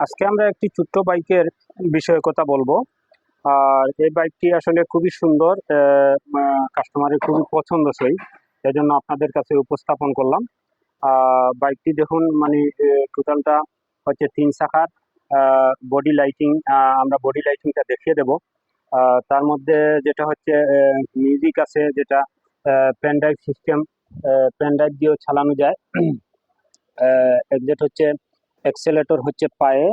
আজকে আমরা একটি ছোট্ট বাইকের বিষয়ে কথা বলব। আর এই বাইকটি আসলে খুবই সুন্দর কাস্টমারের খুবই পছন্দসই। এই জন্য আপনাদের কাছে উপস্থাপন করলাম। বাইকটি দেখুন মানে টোটালটা হচ্ছে তিন শাখার বডি লাইটিং আমরা বডি লাইটিংটা দেখিয়ে দেব। তার মধ্যে যেটা হচ্ছে মিউজিক আছে, যেটা pen drive system pen drive দিয়েও চালানো যায়। এক্সাক্ট হচ্ছে এক্সেলেটর হচ্ছে পায়ে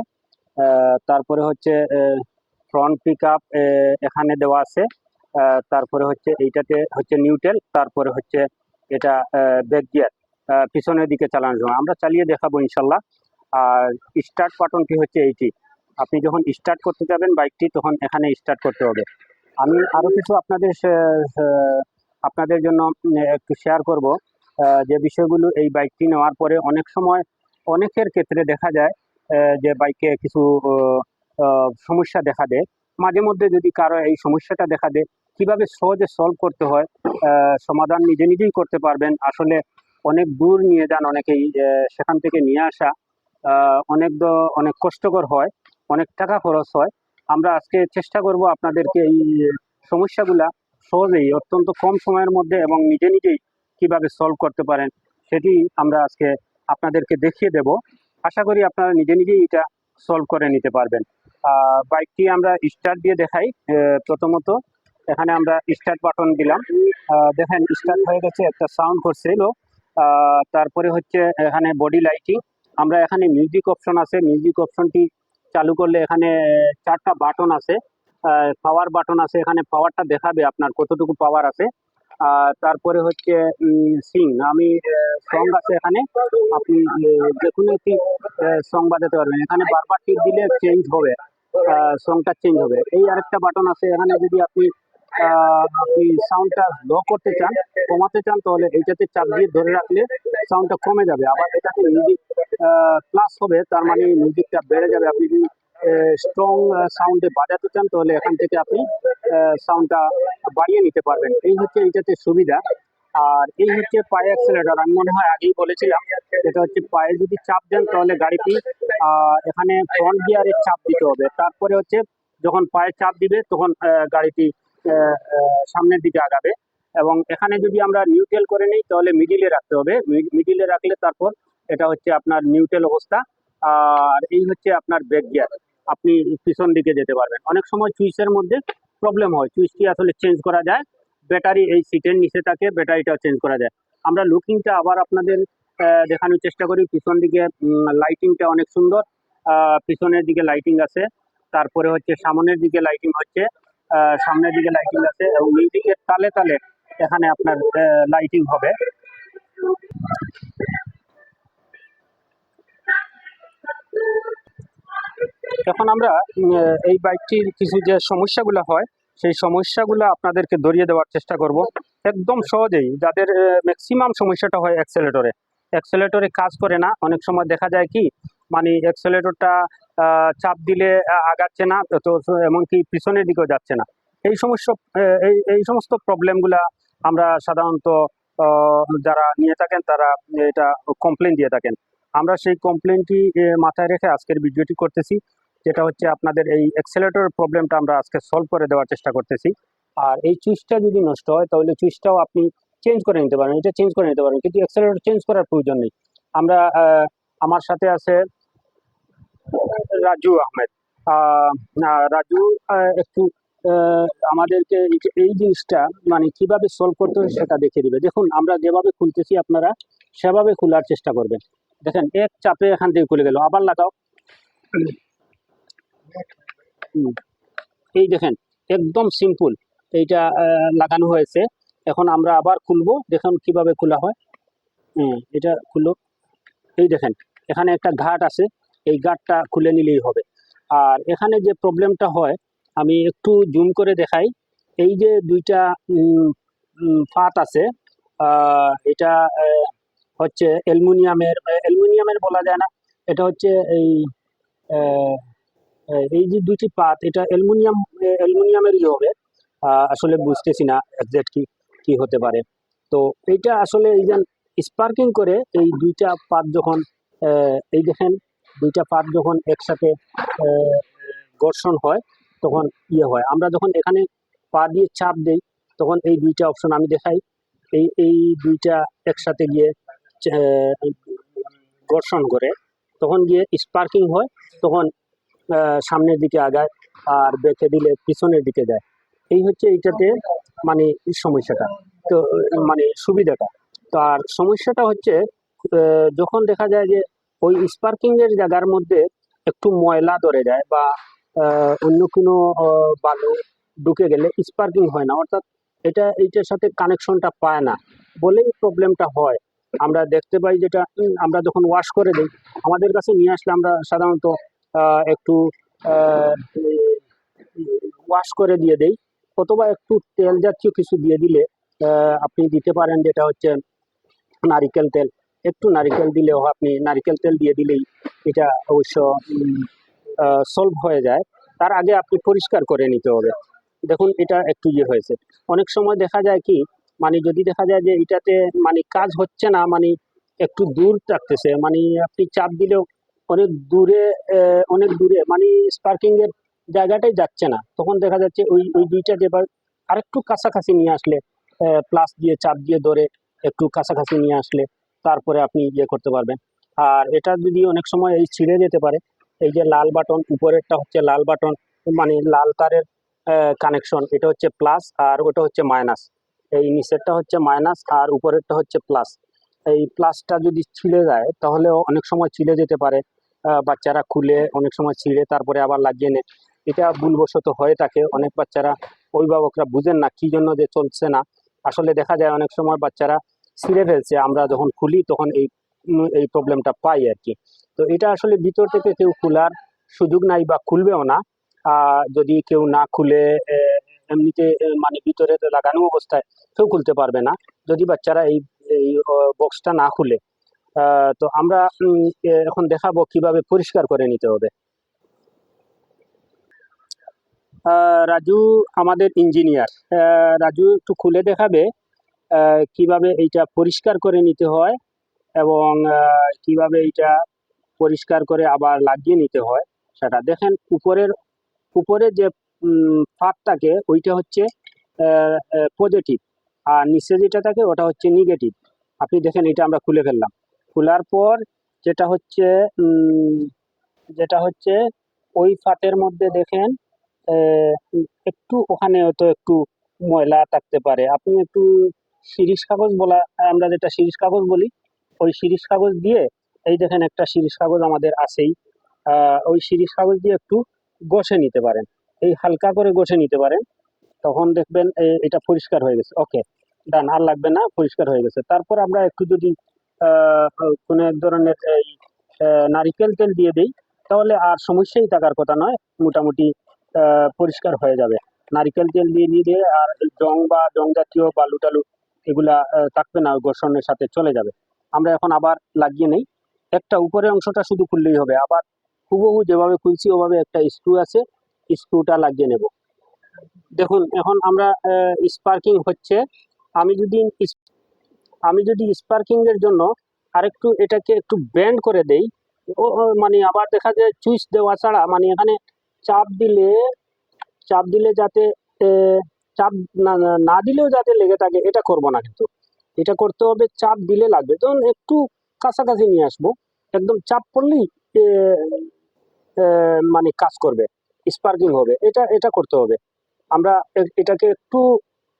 তারপরে হচ্ছে ফ্রন্ট পিক এখানে দেওয়া আছে তারপরে হচ্ছে এইটাতে হচ্ছে নিউটেল তারপরে হচ্ছে এটা ব্যাক গিয়ার পিছনের দিকে চালানোর জন্য আমরা চালিয়ে দেখাবো ইনশাল্লাহ। আর স্টার্ট বাটনটি হচ্ছে এইটি। আপনি যখন স্টার্ট করতে যাবেন বাইকটি তখন এখানে স্টার্ট করতে হবে। আমি আরও কিছু আপনাদের আপনাদের জন্য একটু শেয়ার করব। যে বিষয়গুলো এই বাইকটি নেওয়ার পরে অনেক সময় অনেকের ক্ষেত্রে দেখা যায় যে বাইকে কিছু সমস্যা দেখা দেয়। মাঝে মধ্যে যদি কারও এই সমস্যাটা দেখা দেয়, কীভাবে সহজে সলভ করতে হয় সমাধান নিজে নিজেই করতে পারবেন। আসলে অনেক দূর নিয়ে যান অনেকেই সেখান থেকে নিয়ে আসা অনেক অনেক কষ্টকর হয়, অনেক টাকা খরচ হয়। আমরা আজকে চেষ্টা করব আপনাদেরকে এই সমস্যাগুলা সহজেই, অত্যন্ত কম সময়ের মধ্যে এবং নিজে নিজেই কীভাবে সলভ করতে পারেন, সেটি আমরা আজকে আপনাদেরকে দেখিয়ে দেব। আশা করি আপনারা নিজে নিজেই এটা সলভ করে নিতে পারবেন। বাইকটি আমরা স্টার্ট দিয়ে দেখাই। প্রথমত এখানে আমরা স্টার্ট বাটন দিলাম। দেখেন স্টার্ট হয়ে গেছে একটা সাউন্ড করছে এলো আহ, তারপরে হচ্ছে এখানে বডি লাইটিং আমরা এখানে মিউজিক অপশন আছে। মিউজিক অপশনটি চালু করলে এখানে চারটা বাটন আছে। পাওয়ার বাটন আছে। এখানে পাওয়ারটা দেখাবে আপনার কতটুকু পাওয়ার আছে। তারপরে হচ্ছে সিং। আমি সং আছে এখানে। আপনি যে কোনো একটি সং বাজাতে পারবেন। এখানে বারবার টিপ দিলে চেঞ্জ হবে। সংটা চেঞ্জ হবে। এই আরেকটা বাটন আছে। এখানে যদি আপনি আপনি সাউন্ডটা লো করতে চান, কমাতে চান, তাহলে এইটাতে চাপ দিয়ে ধরে রাখলে সাউন্ডটা কমে যাবে। আবার এটাতে মিউজিক প্লাস হবে, তার মানে মিউজিকটা বেড়ে যাবে। আপনি যদি স্ট্রং সাউন্ডে বাজাতে চান, তাহলে এখান থেকে আপনি সাউন্ডটা বাড়িয়ে নিতে পারবেন। এই হচ্ছে এইটাতে সুবিধা। আর এই হচ্ছে পায়ে অ্যাক্সেলেটর আমি মনে হয় আগেই বলেছিলাম, এটা হচ্ছে পায়ে যদি চাপ দেন, তাহলে গাড়িটি এখানে ফ্রন্ট গিয়ারে চাপ দিতে হবে। তারপরে হচ্ছে, যখন পায়ে চাপ দিবে, তখন গাড়িটি সামনের দিকে আগাবে। এবং এখানে যদি আমরা নিউট্রেল করে নিই, তাহলে মিডিলে রাখতে হবে। মিডিলে রাখলে তারপর, এটা হচ্ছে আপনার নিউট্রেল অবস্থা। আর এই হচ্ছে আপনার ব্রেক গিয়ার আপনি পিছন দিকে যেতে পারবেন। অনেক সময় চুইসের মধ্যে প্রবলেম হয়। চুইসটি আসলে চেঞ্জ করা যায়। ব্যাটারি এই সিটের নিচে থাকে, ব্যাটারিটাও চেঞ্জ করা যায়। আমরা লুকিংটা আবার আপনাদের দেখানোর চেষ্টা করি। পিছন দিকে লাইটিংটা অনেক সুন্দর। পিছনের দিকে লাইটিং আছে। তারপরে হচ্ছে সামনের দিকে লাইটিং হচ্ছে। সামনের দিকে লাইটিং আছে এবং মিউজিকের তালে তালে এখানে আপনার লাইটিং হবে। এখন আমরা এই বাইকটির কিছু যে সমস্যাগুলো হয়, সেই সমস্যাগুলো আপনাদেরকে ধরিয়ে দেওয়ার চেষ্টা করব। একদম সহজেই যাদের ম্যাক্সিমাম সমস্যাটা হয় অ্যাক্সেলেটরে অ্যাক্সেলেটরে কাজ করে না। অনেক সময় দেখা যায় কি মানে অ্যাক্সেলেটরটা চাপ দিলে আগাচ্ছে না, তো এমনকি পিছনের দিকেও যাচ্ছে না। এই সমস্যা এই এই সমস্ত প্রবলেমগুলা আমরা সাধারণত যারা নিয়ে থাকেন, তারা এটা কমপ্লেন দিয়ে থাকেন। আমরা সেই কমপ্লেনটি মাথায় রেখে আজকের ভিডিওটি করতেছি। যেটা হচ্ছে আপনাদের এই অ্যাক্সেলেটর প্রবলেমটা আমরা আজকে সলভ করে দেওয়ার চেষ্টা করতেছি। আর এই চুইসটা যদি নষ্ট হয় তাহলে চুইসটাও আপনি চেঞ্জ করে নিতে পারেন। এটা চেঞ্জ করে নিতে পারেন কিন্তু অ্যাক্সেলেটর চেঞ্জ করার প্রয়োজন নেই। আমরা আমার সাথে আছে রাজু আহমেদ। আহ, আহ, রাজু একটু আমাদেরকে এই জিনিসটা মানে কীভাবে সলভ করতে হবে সেটা দেখিয়ে দিবে। দেখুন আমরা যেভাবে খুলতেছি আপনারা সেভাবে খোলার চেষ্টা করবেন। দেখেন এক চাপে এখান থেকে খুলে গেল। আবার লাগাও। এই দেখেন, একদম সিম্পল এইটা লাগানো হয়েছে। এখন আমরা আবার খুলবো। দেখুন কীভাবে খোলা হয়। এটা খুলো এই দেখেন, এখানে একটা ঘাট আছে। এই ঘাটটা খুলে নিলেই হবে। আর এখানে যে প্রবলেমটা হয়, আমি একটু জুম করে দেখাই। এই যে দুইটা ফাত আছে এটা হচ্ছে অ্যালুমিনিয়ামের অ্যালুমিনিয়ামের বলা যায় না। এটা হচ্ছে এই এই যে দুইটি পাত, এটা অ্যালুমিনিয়াম, অ্যালুমিনিয়ামেরই হবে। আসলে বুঝতেছি না এক্সাক্ট কি কি হতে পারে। তো এইটা আসলে এই যে স্পার্কিং করে এই দুইটা পাত যখন এই দেখেন, দুইটা পাত যখন একসাথে ঘর্ষণ হয়, তখন ইয়ে হয়। আমরা যখন এখানে পা দিয়ে চাপ দেই, তখন এই দুইটা অপশন আমি দেখাই। এই এই দুইটা একসাথে গিয়ে ঘর্ষণ করে, তখন গিয়ে স্পার্কিং হয়, তখন সামনের দিকে আগায় আর বেঁকে দিলে পিছনের দিকে যায় এই হচ্ছে এইটাতে মানে সমস্যাটা। তো মানে সুবিধাটা। তো আর সমস্যাটা হচ্ছে যখন দেখা যায় যে ওই স্পার্কিং এর জায়গার মধ্যে একটু ময়লা ধরে যায় বা অন্য কোনো বালু ঢুকে গেলে স্পার্কিং হয় না। অর্থাৎ এটা, এইটার সাথে কানেকশনটা পায় না বলেই প্রবলেমটা হয়। আমরা দেখতে পাই যেটা, আমরা যখন ওয়াশ করে দিই, আমাদের কাছে নিয়ে আসলে আমরা সাধারণত একটু ওয়াশ করে দিয়ে দেই। অথবা একটু তেল জাতীয় কিছু দিয়ে দিলে আপনি দিতে পারেন যেটা হচ্ছে নারিকেল তেল। একটু নারিকেল দিলেও আপনি নারিকেল তেল দিয়ে দিলেই এটা অবশ্য সলভ হয়ে যায়। তার আগে আপনি পরিষ্কার করে নিতে হবে। দেখুন, এটা একটু ইয়ে হয়েছে। অনেক সময় দেখা যায় কি মানে যদি দেখা যায় যে এটাতে মানে কাজ হচ্ছে না মানে একটু দূর থাকতেছে মানে আপনি চাপ দিলেও অনেক দূরে অনেক দূরে মানে স্পার্কিং এর জায়গাটাই যাচ্ছে না। তখন দেখা যাচ্ছে ওই ওই দুইটা যে বা- আরেকটু কাছাকাছি নিয়ে আসলে প্লাস দিয়ে, চাপ দিয়ে ধরে একটু কাছাকাছি নিয়ে আসলে তারপরে আপনি ইয়ে করতে পারবেন। আর এটা যদি অনেক সময় এই ছিঁড়ে যেতে পারে, এই যে লাল বাটন উপরেরটা হচ্ছে লাল বাটন মানে লাল তারের কানেকশন এটা হচ্ছে প্লাস আর ওটা হচ্ছে মাইনাস এই নিচেরটা হচ্ছে মাইনাস আর উপরেরটা হচ্ছে প্লাস এই প্লাসটা যদি ছিঁড়ে যায়, তাহলেও অনেক সময় ছিঁড়ে যেতে পারে। বাচ্চারা খুলে অনেক সময় ছিঁড়ে, তারপরে আবার লাগিয়ে নেয়। এটা ভুলবশত হয়ে থাকে। অনেক বাচ্চারা অভিভাবকরা বুঝেন না কি জন্য যে চলছে না। আসলে দেখা যায় অনেক সময় বাচ্চারা ছিঁড়ে ফেলছে। আমরা যখন খুলি তখন এই এই প্রবলেমটা পাই আর কি। তো এটা আসলে ভিতর থেকে কেউ খোলার সুযোগ নাই বা খুলবেও না। যদি কেউ না খুলে এমনিতে মানে ভিতরে লাগানো অবস্থায় কেউ খুলতে পারবে না। যদি বাচ্চারা এই বক্সটা না খুলে তো আমরা এখন দেখাবো কীভাবে পরিষ্কার করে নিতে হবে। রাজু আমাদের ইঞ্জিনিয়ার রাজু একটু খুলে দেখাবে কীভাবে এইটা পরিষ্কার করে নিতে হয় এবং কীভাবে এইটা পরিষ্কার করে আবার লাগিয়ে নিতে হয় সেটা দেখেন। উপরের উপরে যে উম, ফাঁক থাকে ওইটা হচ্ছে পজিটিভ আর নিচে যেটা থাকে ওটা হচ্ছে নেগেটিভ আপনি দেখেন এটা আমরা খুলে ফেললাম। খোলার পর যেটা হচ্ছে যেটা হচ্ছে ওই ফাতের মধ্যে দেখেন একটু ওখানে হয়তো একটু ময়লা থাকতে পারে। আপনি একটু শিরিষ কাগজ বলা, আমরা যেটা শিরিষ কাগজ বলি, ওই শিরিষ কাগজ দিয়ে, এই দেখেন একটা শিরিষ কাগজ আমাদের আছেই ওই শিরিষ কাগজ দিয়ে একটু ঘষে নিতে পারেন। এই হালকা করে ঘষে নিতে পারেন, তখন দেখবেন এটা পরিষ্কার হয়ে গেছে। ওকে, ডান, আর লাগবে না, পরিষ্কার হয়ে গেছে। তারপর আমরা একটু যদি কোনো এক ধরনের এই নারিকেল তেল দিয়ে দিই, তাহলে আর সমস্যাই থাকার কথা নয়, মোটামুটি পরিষ্কার হয়ে যাবে। নারিকেল তেল দিয়ে দিয়ে দিয়ে আর জং বা জং জাতীয় বালু টালু এগুলা থাকবে না, ঘর্ষণের সাথে চলে যাবে। আমরা এখন আবার লাগিয়ে নেই। একটা উপরের অংশটা শুধু খুললেই হবে। আবার হুবহু যেভাবে খুলছি, ওভাবে একটা স্ক্রু আছে, স্ক্রুটা লাগিয়ে নেব। দেখুন, এখন আমরা স্পার্কিং হচ্ছে। আমি যদি আমি যদি স্পার্কিং এর জন্য আরেকটু এটাকে একটু ব্যান্ড করে দেই, ও মানে আবার দেখা যায় চুইস দেওয়া ছাড়া মানে এখানে চাপ দিলে চাপ দিলে যাতে চাপ না দিলেও যাতে লেগে থাকে, এটা করব না কিন্তু। এটা করতে হবে, চাপ দিলে লাগবে। তখন একটু কাছাকাছি নিয়ে আসব। একদম চাপ পড়লেই মানে কাজ করবে স্পার্কিং হবে। এটা এটা করতে হবে। আমরা এটাকে একটু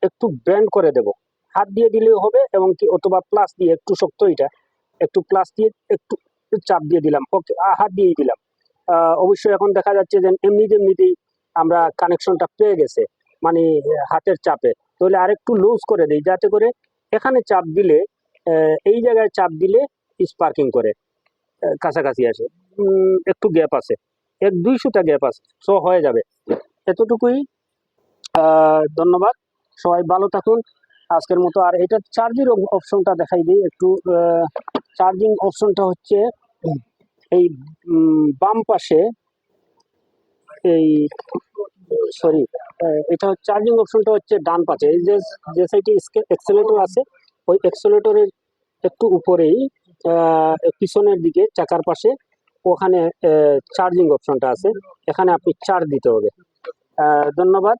একটু ব্যান্ড করে দেব। হাত দিয়ে দিলেও হবে এবং কি অথবা প্লাস দিয়ে, একটু শক্ত এটা, একটু প্লাস দিয়ে, একটু চাপ দিয়ে দিলাম। ওকে হাত দিয়েই দিলাম। অবশ্যই এখন দেখা যাচ্ছে যে এমনিতে এমনিতেই আমরা কানেকশনটা পেয়ে গেছে মানে হাতের চাপে। তাহলে আরেকটু লুজ করে দিই, যাতে করে এখানে চাপ দিলে এই জায়গায় চাপ দিলে স্পার্কিং করে। কাছাকাছি আসে। একটু গ্যাপ আছে। এক দুইশোটা গ্যাপ আছে সো হয়ে যাবে। এতটুকুই। ধন্যবাদ। সবাই ভালো থাকুন। আজকের মতো। আর এটা চার্জিং অপশনটা দেখাই দিই একটু চার্জিং অপশনটা হচ্ছে এই বাম পাশে এই সরি এটা চার্জিং অপশনটা হচ্ছে ডান পাশে। এই যে যে সাইডে এক্সেলেটর আছে, ওই এক্সেলেটরের একটু উপরেই পিছনের দিকে, চাকার পাশে ওখানে চার্জিং অপশনটা আছে। এখানে আপনি চার্জ দিতে হবে। ধন্যবাদ।